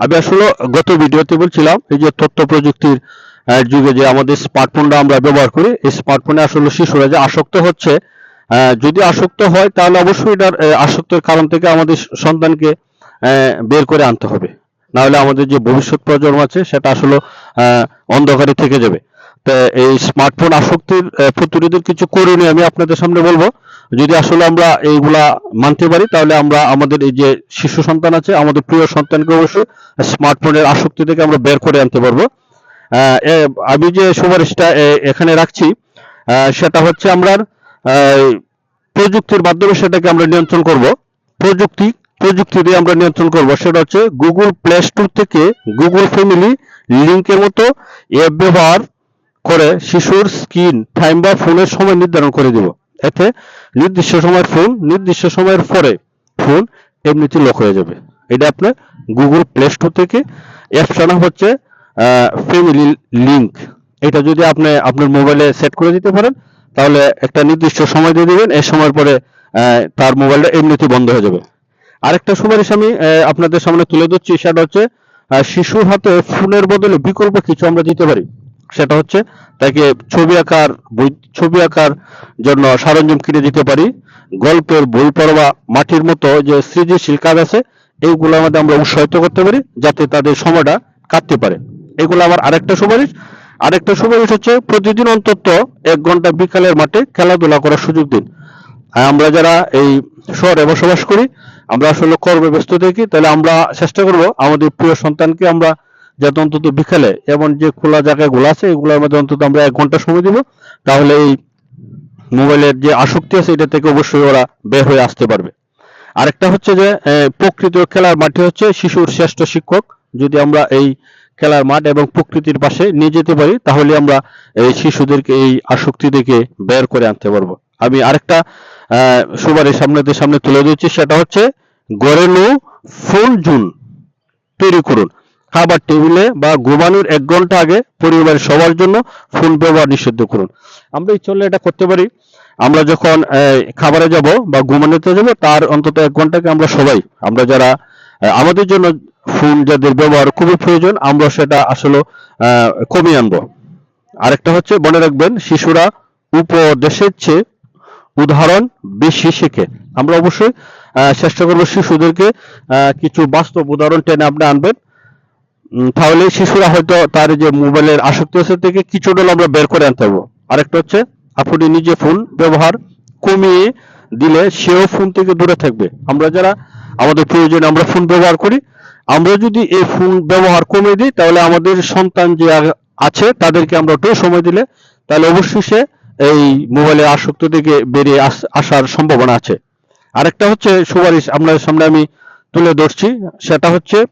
আমি আসলে গত ভিডিওতে বলছিলাম, এই যে তথ্য প্রযুক্তির যুগে যে আমাদের স্মার্টফোনটা আমরা ব্যবহার করি, এই স্মার্টফোনে আসলে শিশুরা যে আসক্ত হচ্ছে যদি আসক্ত হয়, তাহলে অবশ্যই এটার আসক্তের কারণ থেকে আমাদের সন্তানকে বের করে আনতে হবে। নাহলে আমাদের যে ভবিষ্যৎ প্রজন্ম আছে, সেটা আসলে অন্ধকারে থেকে যাবে। এই স্মার্টফোন আসক্তির প্রতিরোধের কিছু করণীয় আমি আপনাদের সামনে বলব। যদি আসলে আমরা এইগুলা মানতে পারি, তাহলে আমরা আমাদের এই যে শিশু সন্তান আছে, আমাদের প্রিয় সন্তানকে অবশ্যই স্মার্টফোনের আসক্তি থেকে আমরা বের করে আনতে পারব। আমি যে সুপারিশটা এখানে রাখছি সেটা হচ্ছে আমরা প্রযুক্তির মাধ্যমে সেটাকে আমরা নিয়ন্ত্রণ করব। প্রযুক্তি প্রযুক্তি দিয়ে আমরা নিয়ন্ত্রণ করব। সেটা হচ্ছে গুগল প্লে স্টোর থেকে গুগল ফ্যামিলি লিংকের মতো অ্যাপ ব্যবহার করে শিশুর স্ক্রিন টাইম বা ফোনের সময় নির্ধারণ করে দিব। এতে নির্দিষ্ট সময়ের ফোন নির্দিষ্ট সময়ের পরে ফোন এমনিতে লক হয়ে যাবে। এটা আপনার গুগল প্লে স্টোর থেকে। অ্যাপস আনা হচ্ছে ফ্যামিলি লিংক এটা যদি আপনি আপনার মোবাইলে সেট করে দিতে পারেন, তাহলে একটা নির্দিষ্ট সময় দিয়ে দেবেন। এই সময়ের পরে তার মোবাইলটা এমনিতে বন্ধ হয়ে যাবে। আরেকটা সুপারিশ আমি আপনাদের সামনে তুলে ধরছি, সেটা হচ্ছে শিশুর হাতে ফোনের বদলে বিকল্প কিছু আমরা দিতে পারি। সেটা হচ্ছে তাকে ছবি আঁকার বই, ছবি আঁকার জন্য সরঞ্জাম কিনে দিতে পারি। গল্পের বই পড়া মাটির মতো যে সৃজনশীল কাজ আছে এইগুলোর মধ্যে আমরা উৎসাহিত করতে পারি যাতে তাদের সময়টা কাটতে পারে। এগুলো আবার আরেকটা সুপারিশ। আরেকটা সুপারিশ হচ্ছে প্রতিদিন অন্তত এক ঘণ্টা বিকালের মাঠে খেলাধুলা করার সুযোগ দিন। আমরা যারা এই শহরে বসবাস করি, আমরা আসলে কর্মে ব্যস্ত থাকি, তাহলে আমরা চেষ্টা করব আমাদের প্রিয় সন্তানকে আমরা যাতে অন্তত বিকালে এমন যে খোলা জায়গাগুলো আছে, এগুলোর মধ্যে অন্তত আমরা এক ঘণ্টা সময় দিব, তাহলে এই মোবাইলের যে আসক্তি আছে, এটা থেকে অবশ্যই ওরা বের হয়ে আসতে পারবে। আরেকটা হচ্ছে যে প্রকৃত খেলার মাঠে হচ্ছে শিশুর শ্রেষ্ঠ শিক্ষক। যদি আমরা এই খেলার মাঠ এবং প্রকৃতির পাশে নিয়ে যেতে পারি, তাহলে আমরা এই শিশুদেরকে এই আসক্তি থেকে বের করে আনতে পারব। আমি আরেকটা সুপারিশ আপনাদের সামনে তুলে দিচ্ছি সেটা হচ্ছে গড়েলো ফুল জুন তৈরি করুন। খাবার টেবিলে বা ঘুমানোর এক ঘণ্টা আগে পরিবারের সবার জন্য ফোন ব্যবহার নিষিদ্ধ করুন। আমরা এই চললে এটা করতে পারি। আমরা যখন খাবারে যাব বা ঘুমানোতে যাব, তার অন্তত এক ঘন্টাকে আমরা সবাই, আমরা যারা আমাদের জন্য ফোন যাদের ব্যবহার খুবই প্রয়োজন, আমরা সেটা আসলে কমিয়ে আনব। আরেকটা হচ্ছে, মনে রাখবেন, শিশুরা উপদেশের চেয়ে উদাহরণ বেশি শেখে। আমরা অবশ্যই চেষ্টা করব শিশুদেরকে কিছু বাস্তব উদাহরণ টেনে আপনি আনবেন। তাহলে শিশুরা হয়তো তার যে মোবাইলের আসক্তি আছে থেকে কিছুটা আমরা বের করে আনতে পারব। আরেকটা হচ্ছে, আপনি নিজে ফোন ব্যবহার কমিয়ে দিলে সেও ফোন থেকে দূরে থাকবে। আমরা যারা, আমাদের প্রয়োজনে আমরা ফোন ব্যবহার করি, আমরা যদি এই ফোন ব্যবহার কমিয়ে দিই, তাহলে আমাদের সন্তান যে আছে, তাদেরকে আমরা একটু সময় দিলে, তাহলে অবশ্যই সে এই মোবাইলের আসক্ত থেকে বেরিয়ে আস- আসার সম্ভাবনা আছে। আরেকটা হচ্ছে সুপারিশ আপনাদের সামনে আমি তুলে ধরছি, সেটা হচ্ছে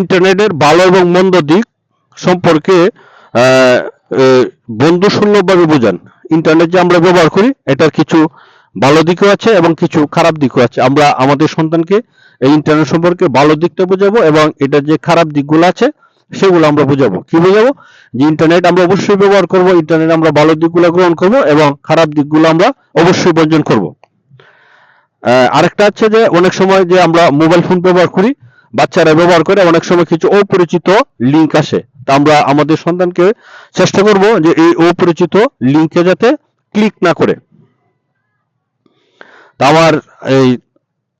ইন্টারনেটের ভালো এবং মন্দ দিক সম্পর্কে বন্ধুসুলভভাবে বোঝান। ইন্টারনেট যে আমরা ব্যবহার করি, এটার কিছু ভালো দিকও আছে এবং কিছু খারাপ দিকও আছে। আমরা আমাদের সন্তানকে এই ইন্টারনেট সম্পর্কে ভালো দিকটা বোঝাবো এবং এটার যে খারাপ দিকগুলো আছে, সেগুলো আমরা বোঝাবো। কি বোঝাবো? যে ইন্টারনেট আমরা অবশ্যই ব্যবহার করব, ইন্টারনেট আমরা ভালো দিকগুলো গ্রহণ করব এবং খারাপ দিকগুলো আমরা অবশ্যই বর্জন করব। আরেকটা হচ্ছে যে, অনেক সময় যে আমরা মোবাইল ফোন ব্যবহার করি বাচ্চারা ব্যবহার করে, অনেক সময় কিছু অপরিচিত লিংক আসে। তা আমরা আমাদের সন্তানকে চেষ্টা করব যে এই অপরিচিত লিংকে যাতে ক্লিক না করে। তা আমার এই,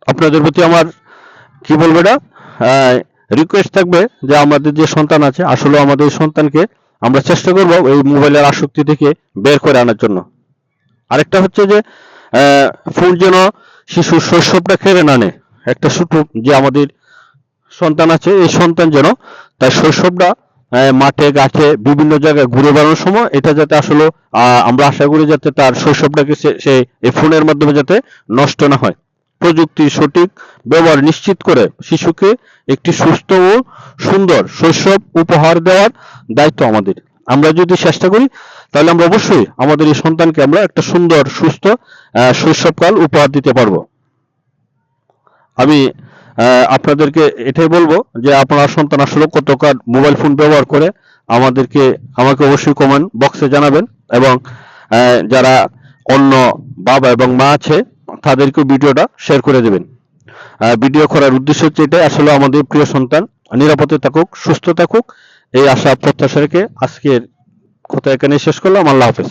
আপনাদের প্রতি আমার, কি বলব এটা? রিকোয়েস্ট থাকবে যে আমাদের যে সন্তান আছে, আসলে আমাদের সন্তানকে আমরা চেষ্টা করব এই মোবাইলের আসক্তি থেকে বের করে আনার জন্য। আরেকটা হচ্ছে যে ফোন যেন শিশুর শৈশবটা কেড়ে না নেয়। একটা ছোট যে আমাদের সন্তান আছে, এই সন্তান যেন তার শৈশবটা মাঠে গাছে বিভিন্ন জায়গায় ঘুরে বেড়ানোর সময় এটা যাতে আসলে আমরা আশা করি যাতে তার শৈশবটাকে সে এই ফোনের মাধ্যমে যাতে নষ্ট না হয়। প্রযুক্তির সঠিক ব্যবহার নিশ্চিত করে শিশুকে একটি সুস্থ ও সুন্দর শৈশব উপহার দেওয়ার দায়িত্ব আমাদের। আমরা যদি চেষ্টা করি, তাহলে আমরা অবশ্যই আমাদের এই সন্তানকে আমরা একটা সুন্দর, সুস্থ শৈশবকাল উপহার দিতে পারব। আমি আপনাদেরকে এটাই বলব যে আপনার সন্তান আসলে কতকার মোবাইল ফোন ব্যবহার করে আমাদেরকে, আমাকে অবশ্যই কমেন্ট বক্সে জানাবেন এবং যারা অন্য বাবা এবং মা আছে, তাদেরকেও ভিডিওটা শেয়ার করে দেবেন। ভিডিও করার উদ্দেশ্য হচ্ছে এটাই, আসলে আমাদের প্রিয় সন্তান নিরাপদে থাকুক, সুস্থ থাকুক, এই আশা প্রত্যাশা রেখে আজকের কথা এখানে শেষ করলাম, আল্লাহ হাফেজ।